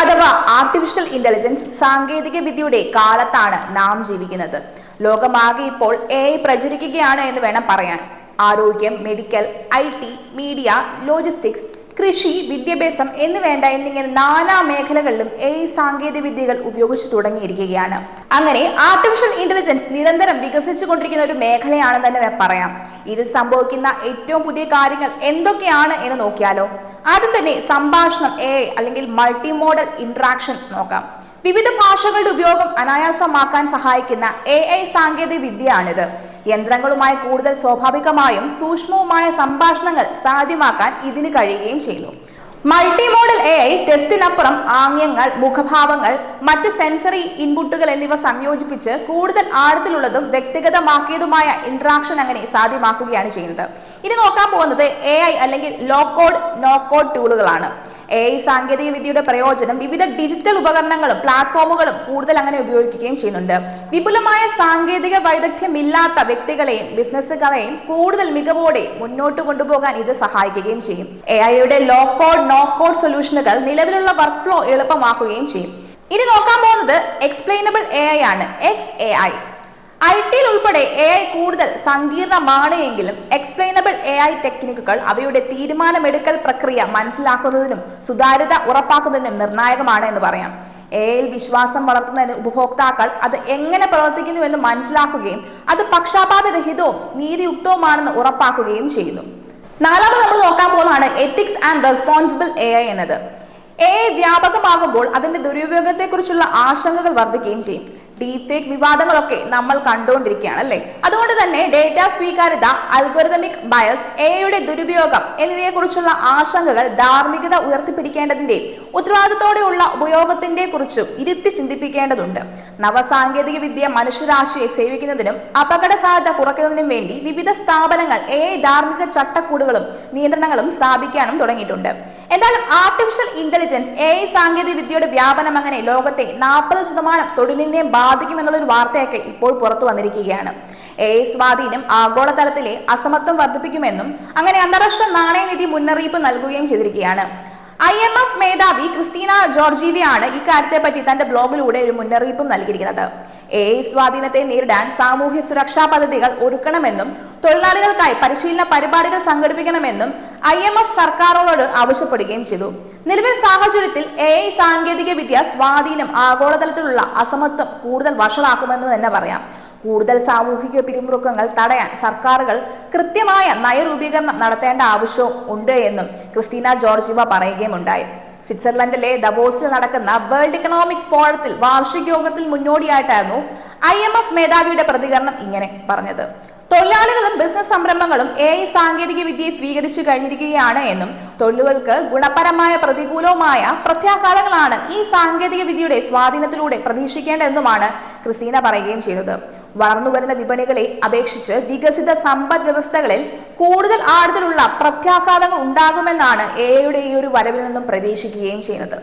അഥവാ artificial intelligence സാങ്കേതിക വിദ്യയുടെ കാലത്താണ് നാം ജീവിക്കുന്നത്. ലോകമാകെ ഇപ്പോൾ എ പ്രചരിക്കുകയാണ് എന്ന് വേണം പറയാൻ. ആരോഗ്യം മെഡിക്കൽ ഐ മീഡിയ ലോജിസ്റ്റിക്സ് കൃഷി വിദ്യാഭ്യാസം എന്ന് വേണ്ട എന്നിങ്ങനെ നാനാ മേഖലകളിലും എ സാങ്കേതിക വിദ്യകൾ ഉപയോഗിച്ചു തുടങ്ങിയിരിക്കുകയാണ്. അങ്ങനെ ആർട്ടിഫിഷ്യൽ ഇന്റലിജൻസ് നിരന്തരം വികസിച്ചുകൊണ്ടിരിക്കുന്ന ഒരു മേഖലയാണെന്ന് തന്നെ പറയാം. ഇതിൽ സംഭവിക്കുന്ന ഏറ്റവും പുതിയ കാര്യങ്ങൾ എന്തൊക്കെയാണ് എന്ന് നോക്കിയാലോ ആദ്യം തന്നെ സംഭാഷണം എ അല്ലെങ്കിൽ മൾട്ടി മോഡൽ ഇന്ററാക്ഷൻ നോക്കാം. വിവിധ ഭാഷകളുടെ ഉപയോഗം അനായാസമാക്കാൻ സഹായിക്കുന്ന എ ഐ സാങ്കേതിക വിദ്യയാണിത്. യന്ത്രങ്ങളുമായി കൂടുതൽ സ്വാഭാവികമായും സൂക്ഷ്മവുമായ സംഭാഷണങ്ങൾ സാധ്യമാക്കാൻ ഇതിന് കഴിയുകയും ചെയ്യുന്നു മൾട്ടി മോഡൽ എ ഐ ടെസ്റ്റിനപ്പുറം ആംഗ്യങ്ങൾ മുഖഭാവങ്ങൾ മറ്റ് സെൻസറി ഇൻപുട്ടുകൾ എന്നിവ സംയോജിപ്പിച്ച് കൂടുതൽ ആഴത്തിലുള്ളതും വ്യക്തിഗതമാക്കിയതുമായ ഇന്ററാക്ഷൻ അങ്ങനെ സാധ്യമാക്കുകയാണ് ചെയ്യുന്നത്. ഇനി നോക്കാൻ പോകുന്നത് എ അല്ലെങ്കിൽ ലോ കോഡ് നോ കോഡ് ടൂളുകളാണ് എ ഐ സാങ്കേതിക വിദ്യയുടെ പ്രയോജനം വിവിധ ഡിജിറ്റൽ ഉപകരണങ്ങളും പ്ലാറ്റ്ഫോമുകളും കൂടുതൽ അങ്ങനെ ഉപയോഗിക്കുകയും ചെയ്യുന്നുണ്ട്. വിപുലമായ സാങ്കേതിക വൈദഗ്ധ്യമില്ലാത്ത വ്യക്തികളെയും ബിസിനസ്സുകാരെയും കൂടുതൽ മികവോടെ മുന്നോട്ട് കൊണ്ടുപോകാൻ ഇത് സഹായിക്കുകയും ചെയ്യും. എ ഐയുടെ ലോ കോഡ് നോ കോഡ് സൊല്യൂഷനുകൾ നിലവിലുള്ള വർക്ക് ഫ്ലോ എളുപ്പമാക്കുകയും ചെയ്യും. ഇനി നോക്കാൻ പോകുന്നത് എക്സ്പ്ലെയിനബിൾ എ ഐ ആണ്. എക്സ് എ ഐ ഐ ടിയിൽ ഉൾപ്പെടെ എ ഐ കൂടുതൽ സങ്കീർണമാണ് എങ്കിലും എക്സ്പ്ലെയിനബിൾ എ ഐ ടെക്നിക്കുകൾ അവയുടെ തീരുമാനമെടുക്കൽ പ്രക്രിയ മനസ്സിലാക്കുന്നതിനും സുതാര്യത ഉറപ്പാക്കുന്നതിനും നിർണായകമാണ് എന്ന് പറയാം. എ ഐയിൽ വിശ്വാസം വളർത്തുന്നതിന് ഉപഭോക്താക്കൾ അത് എങ്ങനെ പ്രവർത്തിക്കുന്നു എന്ന് മനസ്സിലാക്കുകയും അത് പക്ഷാപാതരഹിതവും നീതിയുക്തവുമാണെന്ന് ഉറപ്പാക്കുകയും ചെയ്യുന്നു. നാലാമത് നമ്മൾ നോക്കാൻ പോകുന്നതാണ് ethics and responsible A I എന്നത്. എ വ്യാപകമാകുമ്പോൾ അതിന്റെ ദുരുപയോഗത്തെക്കുറിച്ചുള്ള ആശങ്കകൾ വർദ്ധിക്കുകയും ചെയ്യും. ഡീഫേക്ക് വിവാദങ്ങളൊക്കെ നമ്മൾ കണ്ടുകൊണ്ടിരിക്കുകയാണ് അല്ലേ? അതുകൊണ്ട് തന്നെ ഡേറ്റ സ്വീകാര്യത അൽഗോരിതമിക് ബയസ് എയുടെ ദുരുപയോഗം എന്നിവയെക്കുറിച്ചുള്ള ആശങ്കകൾ ധാർമ്മികത ഉയർത്തിപ്പിടിക്കേണ്ടതിന്റെ ഉത്തരവാദിത്തോടെയുള്ള ഉപയോഗത്തിന്റെ കുറിച്ചും ഇരുത്തി ചിന്തിപ്പിക്കേണ്ടതുണ്ട്. നവസാങ്കേതിക വിദ്യ മനുഷ്യരാശിയെ സേവിക്കുന്നതിനും അപകട സാധ്യത കുറയ്ക്കുന്നതിനും വേണ്ടി വിവിധ സ്ഥാപനങ്ങൾ എ ധാർമ്മിക ചട്ടക്കൂടുകളും നിയന്ത്രണങ്ങളും സ്ഥാപിക്കാനും തുടങ്ങിയിട്ടുണ്ട്. എന്തായാലും ആർട്ടിഫിഷ്യൽ ഇന്റലിജൻസ് എ ഐ സാങ്കേതിക വിദ്യയുടെ വ്യാപനം അങ്ങനെ ലോകത്തെ നാൽപ്പത് ശതമാനം തൊഴിലിനെ ബാധിക്കുമെന്നുള്ള ഒരു വാർത്തയൊക്കെ ഇപ്പോൾ പുറത്തു വന്നിരിക്കുകയാണ്. എ ഐ സ്വാധീനം ആഗോളതലത്തിലെ അസമത്വം വർദ്ധിപ്പിക്കുമെന്നും അങ്ങനെ അന്താരാഷ്ട്ര നാണയനിധി മുന്നറിയിപ്പ് നൽകുകയും ചെയ്തിരിക്കുകയാണ്. ഐ എം എഫ് മേധാവി ക്രിസ്റ്റീന ജോർജീവിയാണ് ഇക്കാര്യത്തെ പറ്റി തന്റെ ബ്ലോഗിലൂടെ ഒരു മുന്നറിയിപ്പും നൽകിയിരിക്കുന്നത്. എ ഐ സ്വാധീനത്തെ നേരിടാൻ സാമൂഹ്യ സുരക്ഷാ പദ്ധതികൾ ഒരുക്കണമെന്നും തൊഴിലാളികൾക്കായി പരിശീലന പരിപാടികൾ സംഘടിപ്പിക്കണമെന്നും ഐ എം എഫ് സർക്കാരോട് ആവശ്യപ്പെടുകയും ചെയ്തു. നിലവിൽ സാഹചര്യത്തിൽ എ ഐ സാങ്കേതിക വിദ്യ സ്വാധീനം ആഗോളതലത്തിലുള്ള അസമത്വം കൂടുതൽ വഷളാക്കുമെന്ന് തന്നെ പറയാം. കൂടുതൽ സാമൂഹിക പിരിമുറുക്കങ്ങൾ തടയാൻ സർക്കാരുകൾ കൃത്യമായ നയരൂപീകരണം നടത്തേണ്ട ആവശ്യവും ഉണ്ട് എന്നും ക്രിസ്റ്റീന ജോർജിവ പറയുകയുമുണ്ടായി. സ്വിറ്റ്സർലൻഡിലെ ദബോസിൽ നടക്കുന്ന വേൾഡ് ഇക്കണോമിക് ഫോറത്തിൽ വാർഷിക യോഗത്തിൽ മുന്നോടിയായിട്ടായിരുന്നു ഐ എം എഫ് മേധാവിയുടെ പ്രതികരണം ഇങ്ങനെ പറഞ്ഞത്. തൊഴിലാളികളും ബിസിനസ് സംരംഭങ്ങളും എ ഐ സാങ്കേതിക വിദ്യയെ സ്വീകരിച്ചു കഴിഞ്ഞിരിക്കുകയാണ് എന്നും തൊഴിലുകൾക്ക് ഗുണപരമായ പ്രതികൂലവുമായ പ്രത്യാഘാതങ്ങളാണ് ഈ സാങ്കേതിക വിദ്യയുടെ സ്വാധീനത്തിലൂടെ പ്രതീക്ഷിക്കേണ്ടതെന്നുമാണ് ക്രിസീന പറയുകയും ചെയ്തത്. വളർന്നുവരുന്ന വിപണികളെ അപേക്ഷിച്ച് വികസിത സമ്പദ് വ്യവസ്ഥകളിൽ കൂടുതൽ ആഴത്തിലുള്ള പ്രത്യാഘാതങ്ങൾ ഉണ്ടാകുമെന്നാണ് എയുടെ ഈ ഒരു വരവിൽ നിന്നും പ്രതീക്ഷിക്കുകയും ചെയ്യുന്നത്.